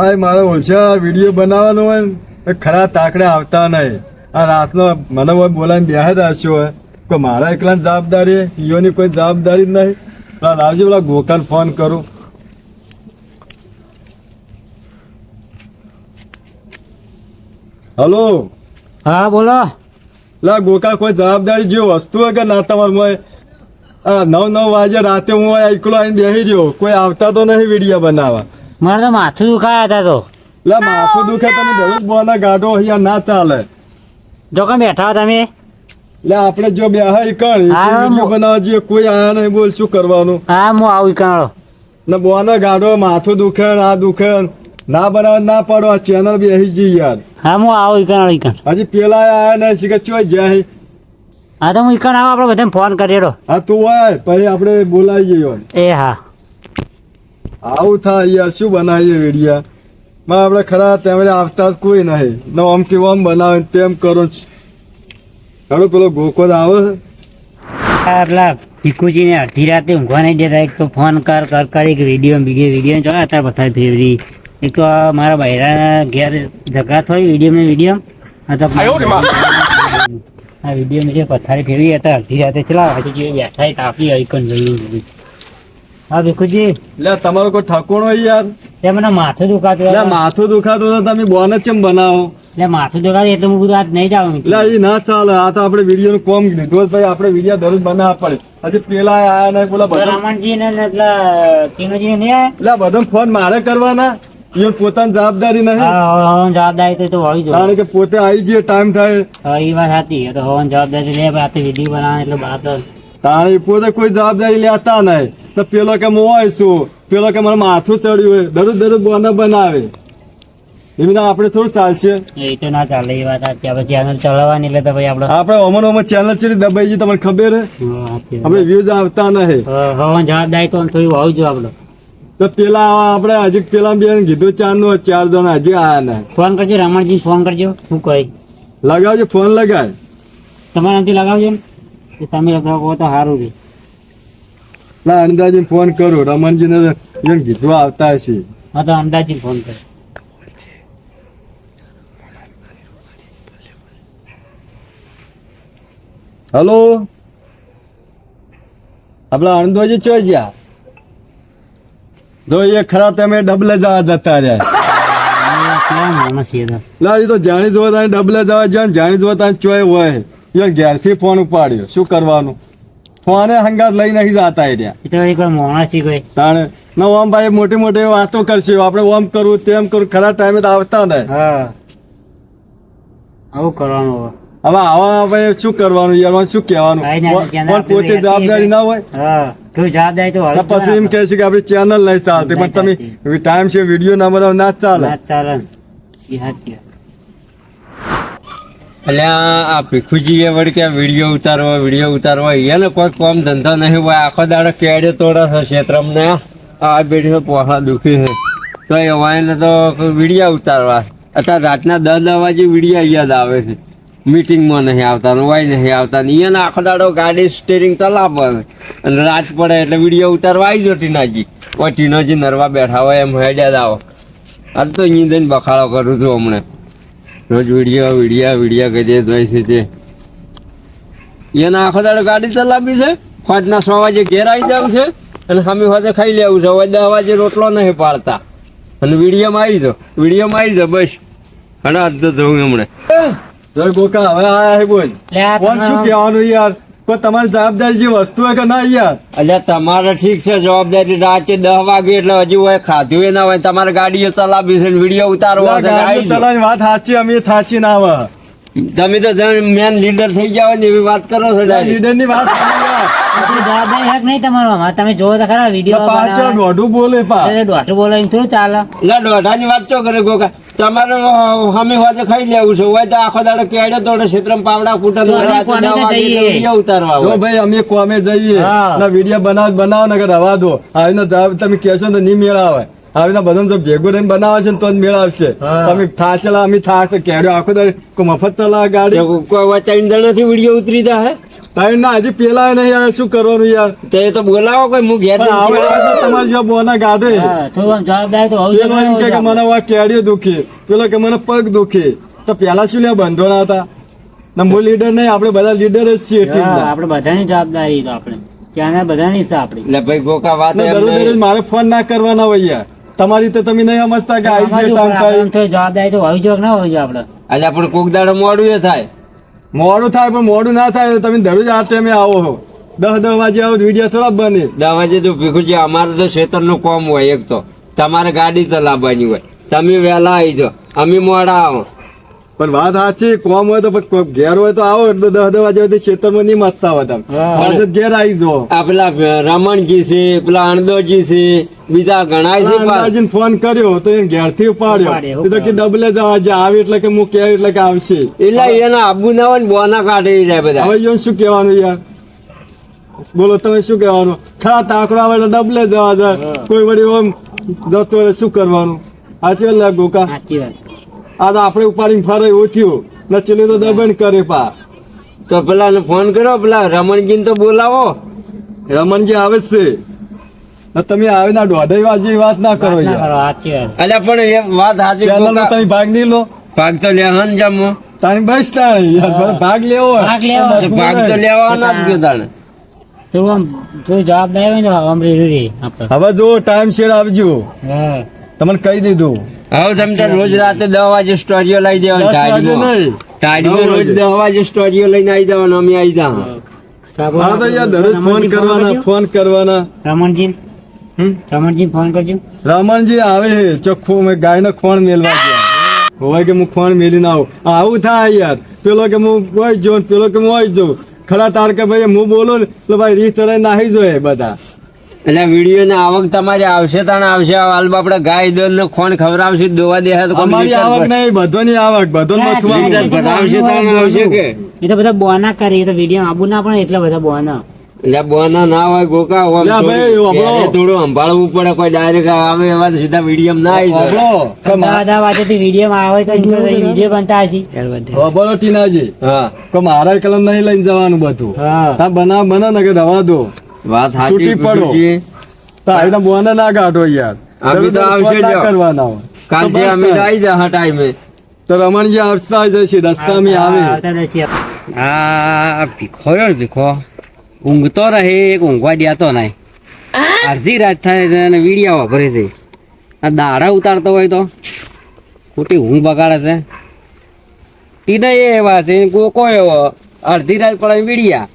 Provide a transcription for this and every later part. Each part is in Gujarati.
હા મારે ઓછા વીડિયો બનાવવાનો હોય ને ખરા તાકડે આવતા નહીં. આ રાતનો મને હોય બોલાવીને બેહે રાખ્યો હોય કોઈ મારા એકલાની જવાબદારી ઈઓની કોઈ જવાબદારી જ નહીં. પેલા લાવજો પેલા ગોકાલ ફોન કરું. હલો? હા બોલો. લા ગોકા કોઈ જવાબદારી જેવું વસ્તુ હોય કે ના તમારું નવ નવ વાગે રાતે હું એકલો આવીને બેસી રહ્યો. કોઈ આવતા તો નહીં વીડિયો બનાવવા. મારે તો માથું દુખાયા હતા તો. લે માથું દુખે તમે દરરોજ બોના ગાઢો અહીંયા ના ચાલે. જો કે બેઠા તમે. લે આપણે જો બે હા કણ વિડિયો બનાવવા જઈએ કોઈ આયા નહીં બોલ શું કરવાનું? હા હું આવું કાણો ને બોના ગાઢો માથું દુખે આ દુખે ના બનાવ ના પડો આ ચેનલ બેસી જઈ યાર. હા હું આવું ઈકણ ઈકણ. હજી પેલા આયા નહીં શીખે ચો જાય. હા તો હું ઈકણ આવો આપણે બધાને ફોન કર્યો હા તું હોય પછી આપણે બોલાવી જઈએ. એ હા. આવું થાય યાર શું બનાવીએ વેડિયા? માં આપણે ખરા તેમણે આવતા જ કોઈ નહીં. ન આમ કે આમ બનાવે તેમ કરો હાલો પેલો ગોકોદ આવે આટલા ભીખુજીને અડધી રાતે ઊંઘવા નહીં દેતા. એક તો ફોન કર કર કરી એક વીડિયો બીજો વીડિયો જોયા હતા બધા ફેવરી. એક તો આ મારા બૈરાના ઘેર ઝઘડા થઈ વીડિયો ને વીડિયો આ તો આ વીડિયો મેં જે પથારી ફેરવી. હતા અડધી રાતે ચલાવ. હજી જે બેઠા તાપી તાપી આઈકન જોઈ હા ભીખુજી. લે તમારો કોઈ ઠકોણ હોય યાર. તે મને માથું દુખાતું લે માથું દુખાતું તો તમે બોન જ ચમ બનાવો? લે માથું દુખાતું એટલે હું બધું આજ નહીં જાઉં લે એ ના ચાલે. આ તો આપણે વીડિયો નું કોમ લીધું ભાઈ આપણે વીડિયો દરરોજ બનાવવા પડે. હજી પેલા આયા ને પેલા બધા રામણજી ને એટલે ટીનુજી ને લે બધા ફોન મારે કરવાના. એ પોતાની જવાબદારી નહીં. જવાબદારી તો હોવી જોઈએ કારણ કે પોતે આવી જઈએ ટાઈમ થાય. એ વાત હતી તો હોવાની જવાબદારી લે આપણે વીડિયો બનાવે એટલે બાપ તો પોતે કોઈ જવાબદારી લેતા નહીં. તો પેલો કે હું હોય છું. પેલો કે મને માથું ચડ્યું હોય. દરરોજ દરરોજ બોના બનાવે. એ બધા આપણે થોડું ચાલશે. એ તો ના ચાલે એ વાત સાચી. આપણે ચેનલ ચલાવવાની એટલે તો ભાઈ આપણે આપણે અમર અમર ચેનલ છે દબાઈ તમને ખબર હે. આપણે વ્યૂઝ આવતા નહીં. હવે જવાબદારી તો થોડી હોવું જોઈએ આપણે. તો પેલા આપણે હજી પેલા બેન કીધું ચારનું ચાર જણા હજી આયા ને ફોન કરજો રમણજી ફોન કરજો. શું કહી લગાવજો ફોન લગાય. તમારે લગાવજો ને. તમે લગાવો તો સારું છે ના અંદાજી ફોન કરું. રમણજીને એમ કીધું આવતા છે હા તો અંદાજી ફોન કરો. હલો? આપણા અણદોજી છો જ્યાં? જો એ ખરા તમે ડબલે જવા જતા રહ્યા. લા એ તો જાણી જોવા ડબલે જવા જાય જાણી જોવા ત્યાં ચોય હોય. એ ઘેરથી ફોન ઉપાડ્યો. શું કરવાનું? ફોને હંગાત લઈ નહીં જતા એ રહ્યા. એ તો કોઈ માણસ છે તાણે ન ઓમ ભાઈ મોટી મોટી વાતો કરશે. આપણે ઓમ કરવું તેમ કરવું ખરા ટાઈમે તો આવતા ને હા. આવું કરવાનું હવે. આવા ભાઈ શું કરવાનું? યાર શું કહેવાનું? ચેનલ પોતે જવાબદારી ના હોય. હા. થોડી જવાબદારી તો પછી એમ કહે છે કે આપણી ચેનલ નહીં ચાલતી. પણ તમે ટાઈમ છે વીડિયો ના બનાવ ના ચાલે. ના ચાલે. એટલે આ ભીખુજી એ વળી કે વીડિયો ઉતારવો, વીડિયો ઉતારવા? એને કોઈ કામ ધંધો નહીં હોય. આખો દાડો કેડે તોડે છે ક્ષેત્રમને આ બેઠી પોહળા દુખી છે. તો એવા એને તો વિડીયા ઉતારવા. અત્યારે રાતના દસ દસ વાગે વિડીયા યાદ આવે છે. મીટિંગમાં નહીં આવતા વાય નહીં આવતા એને આખો દાડો ગાડી સ્ટેરિંગ ચલાવે અને રાત પડે એટલે વીડિયો ઉતારવા આવી જો ટીનાજી. ઓય ટીનોજી નરવા બેઠા હોય એમ હેડ્યા આવો આ તો અહીંયા જઈને બખાડો કરું છું હમણાં. રોજ વીડિયો વિડીયા વિડીયા કરીએ તો છે તે એના આખો દાડો ગાડી ચલાવી છે. ફાજના સો વાગે ઘેર આવી જવું છે. અને સામે વાજે ખાઈ લેવું છે. હવે દસ વાગે રોટલો નહીં પાડતા. અને વિડીયોમાં આવી જાઓ વિડીયોમાં આવી જાઓ બસ. અને આજ તો જવું હમણાં જય બોકા હવે આયા હે બોલ. કોણ શું કહેવાનું યાર? કોઈ તમારી જવાબદારી જે વસ્તુ હોય કે ના યાર? એટલે તમારે ઠીક છે જવાબદારી રાતે દસ વાગે એટલે હજુ હોય ખાધું એ ના હોય તમારે ગાડીઓ ચલાવી છે વીડિયો ઉતારવો. ચલાવવાની વાત સાચી અમે સાચી ના આવે. તમે તો મેન લીડર થઈ જાવ ને એવી વાત કરો છો લીડરની વાત સાચી જવાબદારી હક નહીં તમારો. આમાં. તમે જોવો તો ખરા વીડિયો પાછળ દોઢું બોલે પા. દોઢું બોલો એમ થોડું ચાલે. એટલે દોઢાની વાત ચો કરે ગોકા? તમારે હમી વાજે ખાઈ લેવું છે. હોય તો આખો દાડો કેડે તોડે ક્ષેત્રમાં પાવડા ફૂટે વીડિયો ઉતારવા જો ભાઈ અમે કોમે જઈએ. ના વીડિયો બનાવ બનાવો ને કે રવા દો. આવીને જવાબ તમે કહેશો ને તો નહીં મેળાવે આવીને બધાને જો ભેગું રહીને બનાવે છે તો જ મેળ આવશે. તમે થાચેલા અમે થાક કેડ્યો આખો દર કોઈ મફત ચલા ગાડી? તો કોઈ વચાઈને તો નથી વીડિયો ઉતરી જાય તાઈ ના હજી પેલા નહીં આવે શું કરવાનું યાર? તે તો બોલાવો કોઈ હું ઘેર આવે તમારી જેવા બોના ગાડે. હા જવાબદારી તો પેલો એમ કે કે મને આ કેડિયો દુખે પેલો કે મને પગ દુખે. તો પેલા શું લે બંધોણા હતા? ને લીડર નહીં આપણે બધા લીડર જ છીએ હા, આપણે બધાની જવાબદારી તો આપણે. ત્યાંના બધાની છે આપણી. એટલે ભાઈ ગોકા વાત. દરરોજ મારે ફોન ના કરવાના હોય યાર. તમારી તો તમે નહીં સમજતા કે આવી ગયો ટાઈમ થાય. તો જવાબદારી તો હોવી જોઈએ ના હોવી જોઈએ આપણે? અલ્યા પણ કોક દાડો મોડું એ થાય. મોડું થાય પણ મોડું ના થાય તમે દરરોજ આ ટાઈમે આવો છો. દસ દસ વાગે આવો વીડિયો થોડા બને. દસ વાગે તો ભીખુજી અમારે તો ખેતરનું કોમ હોય એક તો. તમારે ગાડી ચલાવવાની હોય. તમે વહેલા આવી જાઓ. અમે મોડા આવો. પણ વાત સાચી કોમ હોય તો ઘેર હોય તો આવો એટલે દસ દસ વાગે સુધી ખેતરમાં નહીં મતતા હોય તમે. ઘેર આવી જો આ પેલા રમણજી છે પેલા અણદોજી છે બીજા ઘણા છે. અંદાજીને ફોન કર્યો તો એને ઘેરથી ઉપાડ્યો, તો કે ડબલે જવા જે આવે એટલે કે હું એટલે કે આવશે. એટલે એના આબુ ના હોય ને બોના કાઢે જાય બધા. હવે એને શું કહેવાનું યાર? બોલો તમે શું કહેવાનું? ખા તાકડા આવે ડબલે જવા જાય. કોઈ વળી ઓમ જતો શું કરવાનું? સાચી વાત લાગે કા સાચી વાત. આ તો આપણે ઉપાડીને ફરે એવું થયું. ને ચીલી તો દબણ કરે પા. તો પેલા ફોન કરો પેલા રમણજી તો બોલાવો. રમણજી આવે જ છે. તમે આવે ના દોઢાઈ વાજે વાત ના કરો અલ્યા પણ એ વાત સાચી ચેનલમાં ગોકા. તમે ભાગ નહીં લો. ભાગ તો લેવાનું જમો તાણી બસ તાણી. ભાગ લેવો ભાગ લેવો ભાગ તો લેવાના જ કે તાણે. આપણે હવે જો ટાઈમ શેર આવજો તમને કહી દીધું. હવે તમે તો રોજ રાતે દસ વાગે સ્ટોરીઓ લઈ દેવાની ટાઈડમાં ટાઈડમાં રોજ દસ વાગે સ્ટોરીઓ લઈને આવી જવાનું અમે આવી જા હા તો યાર દરરોજ ફોન કરવાના ફોન કરવાના. રમણજી? રમણજી ફોન કરજો. રમણજી આવે છે ચોખ્ખું. મેં ગાયનો ખોણ મેલવા ગયા. હોય કે હું ખોણ મેલીને આવું. આવું થાય યાર. પેલો કે હું હોય જો પેલો કે હું હોય જો. ખરા તાર કે ભાઈ હું બોલો ને એટલે ભાઈ રીસ ચડાઈ નાહી જોઈએ બધા. એટલે વીડિયો ને આવક તમારી આવશે તાણ આવશે. હાલ આપણે ગાય દોન ને ખોણ ખવડાવશે દોવા દે તો અમારી આવક નહીં મથું એટલે આવક. બધા ભરાવશે તાણે આવશે કે? એ તો બધા બોના કરે એ તો વીડિયો આબુ ના પણ એટલા બધા બોના એટલે બોના ના હોય ગોકા હોય ભાઈ, થોડું સંભાળવું પડે કોઈ ડાયરેક્ટ આવે એવા સીધા વીડિયો ના આવી દાદા વાંચેથી વિડીયોમાં આવે તો વીડિયો બનતા હશે. બોલો ટીનાજી. હા. મારા કલમ નહીં લઈને જવાનું બધું. હા. બનાવ બને ને કે દવા દો. વાત સાચી પડો. તારે તો મોને ના કાઢો યાર. અમે તો આવશે જ. કરવાના હોય. કાલ અમે આવી જા ટાઈમે. તો રમણજી આવતા જ છે રસ્તામાં આવે. આ ભીખો રહ્યો ભીખો. ઊંઘતો રહે એક ઊંઘવા દેતો નહીં. અડધી રાત થાય છે અને વીડિયા વાપરે છે. આ દાડા ઉતારતો હોય તો. ખોટી ઊંઘ બગાડે છે. ટીના એવા છે કોકો એવો. અડધી રાત પડે વીડિયા.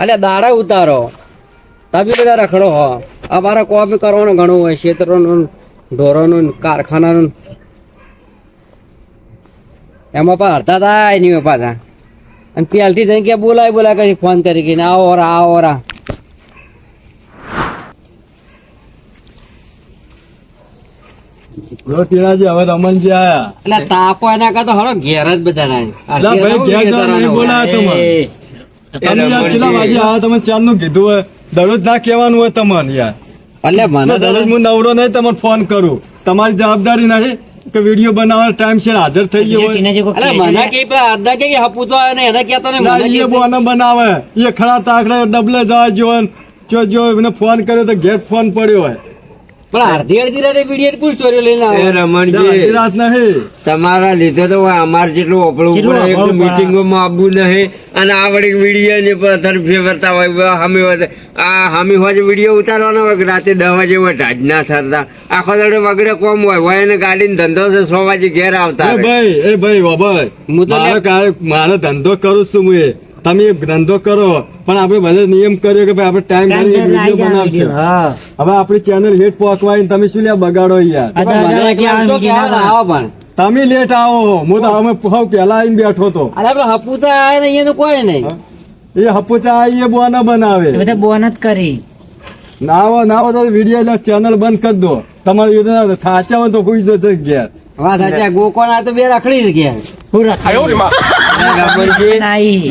અલ્યા દાડા ઉતારો. તમે બધા રખડો હો. અમારે કોપી કરવાનું ઘણું હોય ક્ષેત્રોનું ઢોરોનું કારખાનાનું. એમાં પણ અડધા થાય નહીં પાછા. અને પહેલથી જઈને ક્યાં બોલાય બોલાય પછી ફોન કરી કે આવો રા આવો રા. લો ટીણાજી હવે રમણજી આયા. એટલે તાપો એના કરતા હળો ઘેર જ બધા ના ભાઈ ઘેર નહીં બોલાયા તમને એ, તમે યાર છેલ્લા વાગે આ તમે ચારનું કીધું હોય. દરરોજ ના કહેવાનું હોય તમને યાર. એટલે મને દરરોજ હું નવરો નહીં તમને ફોન કરું. તમારી જવાબદારી નહીં કે વીડિયો બનાવવાનો ટાઈમ છે હાજર થઈ ગયો એટલે મને કે અડધા કે હપુતો આવે ને એને કહેતો ને મને કે બોને બનાવે. એ ખરા તાકડે ડબલે જવા જો જો જો એને ફોન કર્યો તો ઘેર ફોન પડ્યો હોય. પણ અડધી અડધી રાતે વીડિયો કોઈ સ્ટોરી લઈને આવે. રમણજી રાત નહીં. તમારા લીધે તો અમારે જેટલું ઓપડવું પડે એક. મિટિંગોમાં આવવું નહીં. અને આ વળી વીડિયો ને પથર તરફ ફેરતા હોય હમી હોય આ હમી હોય વીડિયો ઉતારવાનો હોય રાતે દસ વાગે હોય ઢાજ ના સરતા આખો દાડો વગડે કોમ હોય હોય એને ગાડીને ધંધો છે સો વાગે ઘેર આવતા ભાઈ એ ભાઈ બાબાઈ હું તો મારો ધંધો કરું છું હું એ. તમે ધંધો કરો પણ આપણે બધા નિયમ કર્યો કે ભાઈ આપણે ટાઈમ આવી વીડિયો બનાવશે હવે આપણી ચેનલ લેટ પહોંચવાય તમે શું લ્યા બગાડો યાર? તમે લેટ આવો હું. તો અમે હવ પેલા આવીને બેઠો તો અરે આપણે હપુતા આવે ને અહીંયા કોઈ નહીં. એ હપુચા એ બોના બનાવે. બોન જ કરી. ના આવો ના આવો તો વીડિયો ચેનલ બંધ કરી દો. તમારે વીડિયો થાચા હોય તો હુઈ જશે ઘેર. વાત સાચા ગોકોણ આ તો બે રખડી જ ગયા હું રાખી.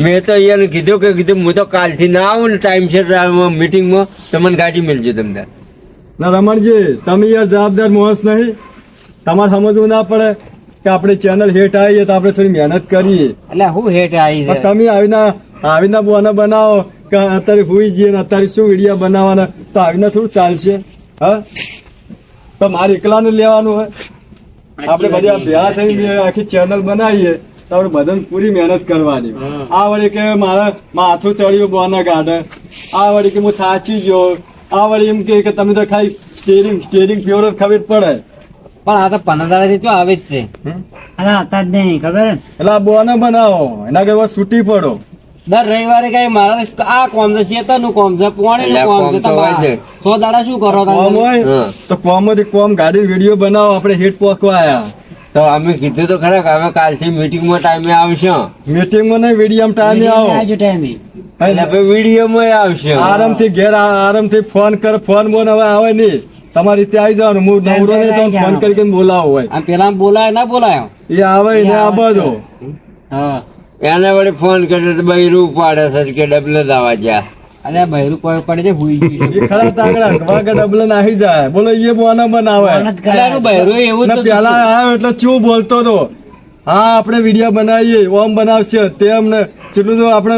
મેં તો એને કીધું કે કીધું હું તો કાલથી ના આવું ને ટાઈમ છે મિટિંગમાં તમને મને ગાડી મિલજો તમને. ના રમણજી તમે યાર જવાબદાર માણસ નહીં. તમારે સમજવું ના પડે કે આપણે ચેનલ હેઠ આવીએ તો આપણે થોડી મહેનત કરીએ. એટલે હું હેઠ આવી તમે આવીને આવીને બોને બનાવો કે અત્યારે હુઈ જઈએ ને અત્યારે શું વીડિયો બનાવવાના તો આવીને થોડું ચાલશે. હા? તો મારે એકલાને લેવાનું હોય. આપણે બધા ભેગા થઈને આખી ચેનલ બનાવીએ. તો આપણે બધાને પૂરી મહેનત કરવાની. આ વળી કે મારા માથું ચડ્યું બોના ગાઢે. આ વળી કે હું થાચી ગયો. આ વળી એમ કે તમે તો ખાલી સ્ટેરિંગ સ્ટેરિંગ ફેવર ખબર પડે. પણ આ તો પંદર દાડાથી તો આવે જ છે. અરે હતા જ નહીં ખબર? એટલે આ બોને બનાવો. એના કે છૂટી પડો. દર રવિવારે કઈ મારા આ કોમ છે શેતરનું કોમ છે એટલે કોમ કોમ છે તો તમારે. દાડા શું કરો કોમ તમે? હોય તો કોમમાંથી કોમ ગાડી વીડિયો બનાવો આપણે હિટ પોકવા આયા તો અમે કીધું તો ખરા કે હવે કાલથી મીટિંગમાં ટાઈમે આવશે. મીટિંગમાં નહીં વીડિયો ટાઈમે આવો. આજે ટાઈમે એટલે હવે વિડીયોમાં આવશે. આરામથી ઘેર આરામથી ફોન કર ફોન બોન હવે આવે નહીં. તમારી રીતે આવી જવાનું. હું નવરો નહીં તો ફોન કરી કરીને બોલાવો હોય. આ પેલા બોલાય ના બોલાયો? એ આવે ને આ બધો. હા. એને વળી ફોન કર્યો તો બૈરું પાડે છે કે ડબલે દાવા જા અરે બહેરું કોઈ પડે છે હુઈ ગયું. ખરા તાકડા વાગે ડબલ નાહી જાય. બોલો એ બોના બનાવે. બહેરું એવું તો પેલા આવ્યો એટલે ચૂ બોલતો તો. હા આપણે વિડિયો બનાવીએ ઓમ બનાવશે. તેમ ને જેટલું તો આપણે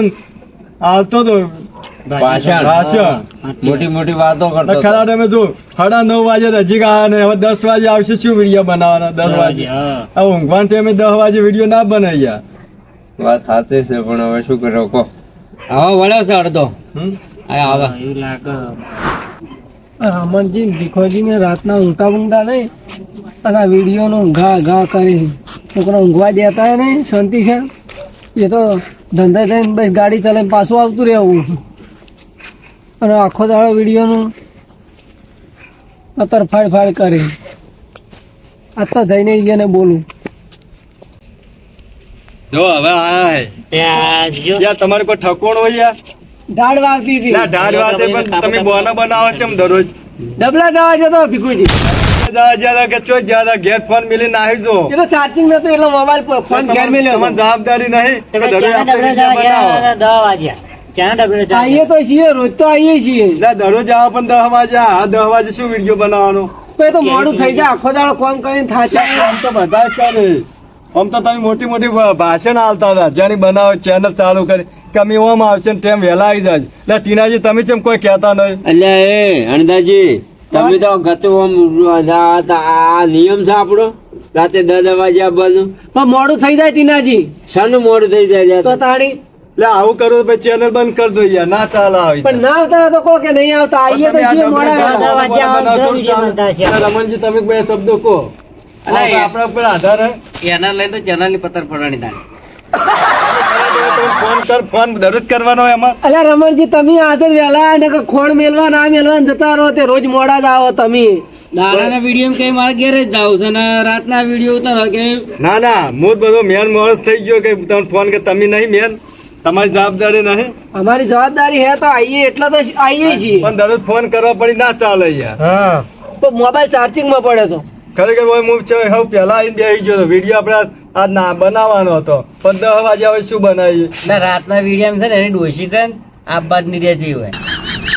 આવતો તો. ભાષણ. ભાષણ. મોટી મોટી વાતો કરતો. ખરા તમે જો સાડા નવ વાગે તો હજી ગયા ને હવે દસ વાગે આવશે શું વીડિયો બનાવવાના દસ વાગે? ઊંઘવાન ટાઈમે દસ વાગે વીડિયો ના બનાવ્યા. વાત સાચી છે પણ હવે શું કરો કહો. હવે વળ્યો છે અડધો. આવે. એવું લાગે. રમણજી ભીખોજીને રાતના ઊંઘતા ઊંઘતા નહીં અને આ વિડીયોનો ઘા ઘા કરી છોકરો ઊંઘવા દેતા નહીં શાંતિ છે? એ તો ધંધા થઈને બસ ગાડી ચાલે પાછું આવતું રહેવું. અને આખો દાડો વિડીયોનું અત્યારે ફાડ ફાડ કરી અત્યારે જઈને એને બોલું. જો હવે આયા તમારે કોઈ ઠકોણ હોય યાર? દાડ વાગતી હતી. ના ઢાળ વાતે પણ તમે બોના બનાવો ચમ દરરોજ. ડબલા જવા જતો ભીખુજી. જા જા કે ચોઈ જ્યાં ઘેર ફોન મિલી નાહી જો એ તો ચાર્જિંગ નતું એટલે મોબાઈલ ફોન ઘેર મેલ્યો તમારે જવાબદારી નહીં તમે દરરોજ આપણે ડબલા વીડિયો જવા બનાવો. ગયા દસ વાગ્યા ચાના ડબલા જવા આવીએ તો છીએ રોજ તો આવીએ છીએ. દરરોજ આવા પણ દહ વાગે આ દહ વાગે શું વીડિયો બનાવવાનો? તો એ તો મોડું થઈ જાય આખો દાડો કોમ કરીને થાચા. આમ તો બધા જ કરે. આમ તો તમે મોટી મોટી ભાષણ આવતા હતા. જેની બનાવો ચેનલ ચાલુ કરી. કે અમે ઓમ આવશે ને તેમ વહેલા આવી જાય. એટલે ટીનાજી તમે કેમ કોઈ કહેતા નહીં. એટલે એ અણદાજી તમે તો ગચો ઓમ આ નિયમ છે આપણો રાતે દસ વાગે બધું. પણ મોડું થઈ જાય ટીનાજી. શાનું મોડું થઈ જાય તો? તાણી? એટલે આવું કરું પછી ચેનલ બંધ કરી દો યાર. ના ચાલે આવી પણ ના આવતા તો કહો કે નહીં આવતા. આવીએ તો મોડા. રમણજી તમે બે શબ્દો કહો. આપણા ઉપર આધાર એના લઈને તો ચેનલની પત્તર ફોડવાની ફોન કર ફોન દરરોજ કરવાનો એમાં. અલ્યા રમણજી તમે આદર ને ખોણ મેલવા ના મેલવા જતા રહો તે રોજ મોડા જ આવો તમે. દાડાના વીડિયો કઈ મારે ઘેરે જ જાવ છે અને રાતના વીડિયો ઉતારો કે ના ના હું બધો મેન માણસ થઈ ગયો કે તમે ફોન કે તમે નહીં મેન. તમારી જવાબદારી નહીં. અમારી જવાબદારી હે તો આઈએ એટલે તો આઈએ છીએ. પણ દરરોજ ફોન કરવા પડી ના ચાલે યાર. હા તો મોબાઈલ ચાર્જિંગમાં પડે તો. ખરેખર હોય હું છે હવે પહેલા આવીને બેસી ગયો વીડિયો આપણે આજ ના બનાવવાનો હતો. પણ દસ વાગે હવે શું બનાવીએ? ના રાતના વીડિયો છે ને એની ડોશી છે ને આ બાદની રહેતી હોય.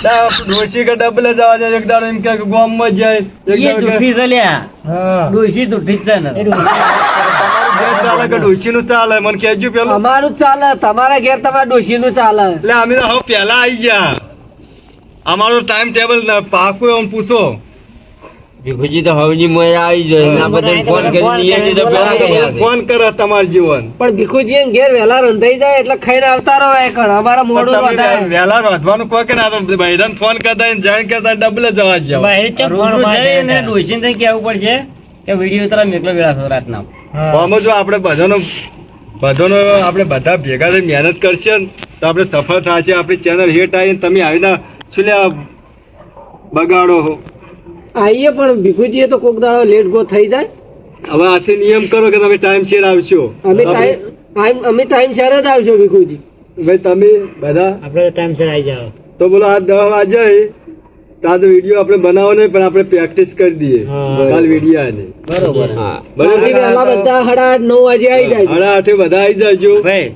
ના, ડોશી કે ડબલે જવા જાય એક દાડો એમ કે ગામમાં જાય એક એ જુઠ્ઠી છે લ્યા. હા. ડોશી જુઠ્ઠી છે ને. પેલું. અમારું ચાલે. તમારા ઘેર તમારા ડોશી નું ચાલે. એટલે અમે તો હવે પહેલા આવી ગયા. અમારો ટાઈમ ટેબલ પાકું એમ પૂછો. ભીખુજી તો હવજી મોય આવી જાય એના બદલ ફોન કરી દઈએ તો પેલા કર્યા ફોન કરે તમાર જીવન. પણ ભીખુજી એમ ઘેર વેલા રંધાઈ જાય એટલે ખાઈને આવતા રહો એ કણ અમારા મોડું વધારે વહેલા રોધવાનું કોઈ કે ના તો બૈરાને ફોન કરતા ને જાણ કરતા ડબલે જવા જ જાવ બહાર જ ફોન રૂબરૂ માં જઈને જાય ડોશી ને કહેવું પડશે કે વિડિયો તરા મેકલો વેળા છો રાતના. આમાં જો આપણે બધાનો બધાનો આપણે બધા ભેગા થઈ મહેનત કરશે તો આપણે સફળ થશે આપણી ચેનલ હિટ આવીને તમે આવીને શું લે બગાડો હો? આવીએ પણ ભીખુજીએ તો કોક દાડો લેટ ગો થઈ જાય. હવે આથી નિયમ કરો કે તમે ટાઈમ શેર આવશો. અમે ટાઈમ અમે ટાઈમ શેર જ આવશો ભીખુજી. ભાઈ તમે બધા આપણે ટાઈમ શેર આવી જાઓ. તો બોલો આ દવા વાગે જાય આ તો વીડિયો આપણે બનાવો નહીં પણ આપણે પ્રેક્ટિસ કરી દઈએ. કાલ વીડિયો આને. બરોબર. હા બરાબર બધા સાડા આઠ નવ વાગે આવી જાય હડા આઠે બધા આવી જાજો. ભાઈ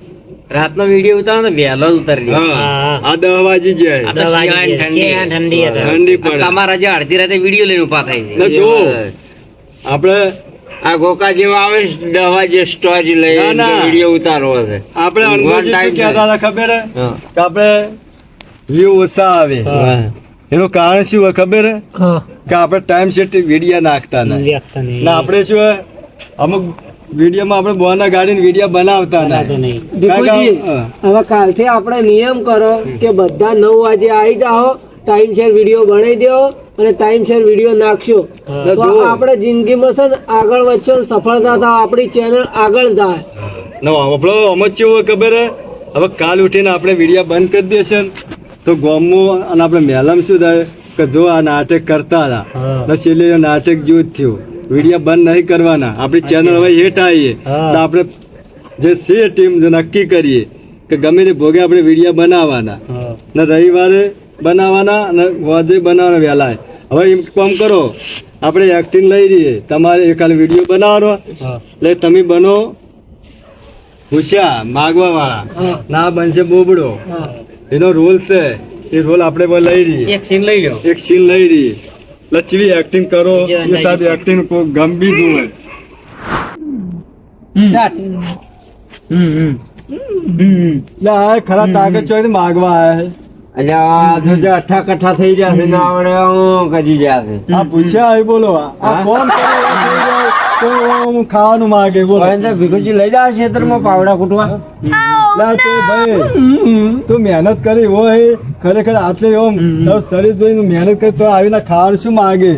રાતનો વીડિયો ઉતારો ને વહેલો ઉતારી. આ દહ વાગી જાય. વાગી. ઠંડી. ઠંડી ઠંડી પડે. તમારા જે અડધી રાતે વીડિયો લઈને ઊભા થાય છે. જો આપણે આ ગોકા જેવા આવે દહ દવા જે સ્ટોરી લઈ. વીડિયો ઉતારવો છે. આપણે અનુભવ કહેતા હતા ખબર કે આપણે વ્યૂ ઓછા આવે. એનું કારણ શું હોય ખબર કે આપણે ટાઈમ સેટ વીડિયો નાખતા ના આપણે શું હોય? અમુક વિડીયોમાં આપણે બોના ગાડીને વીડિયો બનાવતા હતા. હવે કાલથી આપણે નિયમ કરો કે બધા નવ વાગે આવી જાઓ ટાઈમ શેર વીડિયો બનાવી દેવો અને ટાઈમ શેર વીડિયો નાખશો. તો આપણે જિંદગીમાં છે ને આગળ વધશો સફળતા થાય આપણી ચેનલ આગળ જાય. આપણો અમત કેવું ખબર હે? હવે કાલ ઉઠીને આપણે વીડિયો બંધ કરી દેશે તો ગોમમાં અને આપણે મેલામ શું થાય? કે જો આ નાટક કરતા હતા છેલ્લે નાટક જેવું જ થયું. વીડિયો બંધ નહીં કરવાના. આપણી ચેનલ હવે હેઠ આવીએ તો આપણે જે છે ટીમ જે નક્કી કરીએ કે ગમે તે ભોગે આપણે વીડિયો બનાવવાના. ને રવિવારે બનાવવાના ને વાજે બનાવવાના વહેલા હવે એમ કામ કરો આપણે એક્ટિંગ લઈ રહીએ. તમારે એકાલ વીડિયો બનાવવાનો. એટલે તમે બનો હોશિયાર માગવા વાળા ના બનશે બોબડો. એનો રોલ છે. એ રોલ આપણે લઈ રહીએ. એક સીન લઈ લો એક સીન લઈ રહીએ. લચવી એક્ટિંગ કરો ટાઈપ એક્ટિંગ કોઈ ગંભીર જુએ. હમ. હમ. આ ખરા તાકાત ચોથી માગવા આયા એટલે આ જો જે અઠ્ઠા કઠ્ઠા થઈ ગયા છે ને આવડે હું કજી ગયા છે. છે આ પૂછ્યા આય બોલો આ કોણ કરે? ખાવાનું માગે બોલો. ભીખુજી લઈ જાય ખેતરમાં પાવડા કૂટવા. તે મહેનત કરી હોય ખરેખર આટલે એમ તારું શરીર જોઈને મહેનત કરી તો આવીને ખાવાનું શું માગે?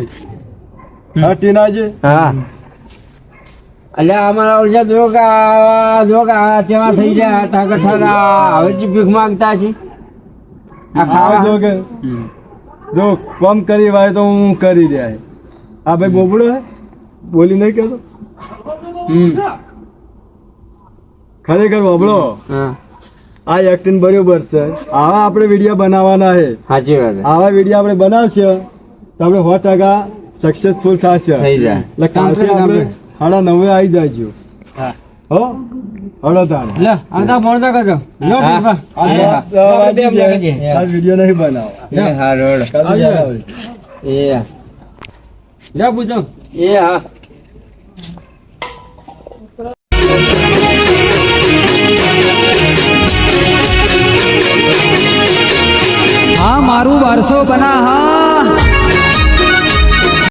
હા ટીનાજી? હા. એટલે અમારા ઓળખા જો કે આ જો કે આ કેવા થઈ જાય કઠ્ઠા હવે ભીખ માંગતા છે. આ ખાવા. જો કે. જો કમ કરી હોય તો હું કરી દે. આ ભાઈ બોબડો હે? બોલી નહીં કહેતો ખરેખર બોબડો આ એક્ટિંગ બરોબર છે. આવા આપણે વીડિયો બનાવવાના છે. સાચી વાત આવા વીડિયો આપણે બનાવશે તો આપણે સો ટકા સક્સેસફુલ થશે. એટલે કાલથી આપણે સાડા નવે આવી જાયજો હો. હળો તાણે લે આવતા ભણતા કરજો. લો આ હા. દવા- દવા વાગી આપણે જાય. વીડિયો નહીં બનાવો. હા રોડ લે પૂછો. એ હા. બારસો બના હા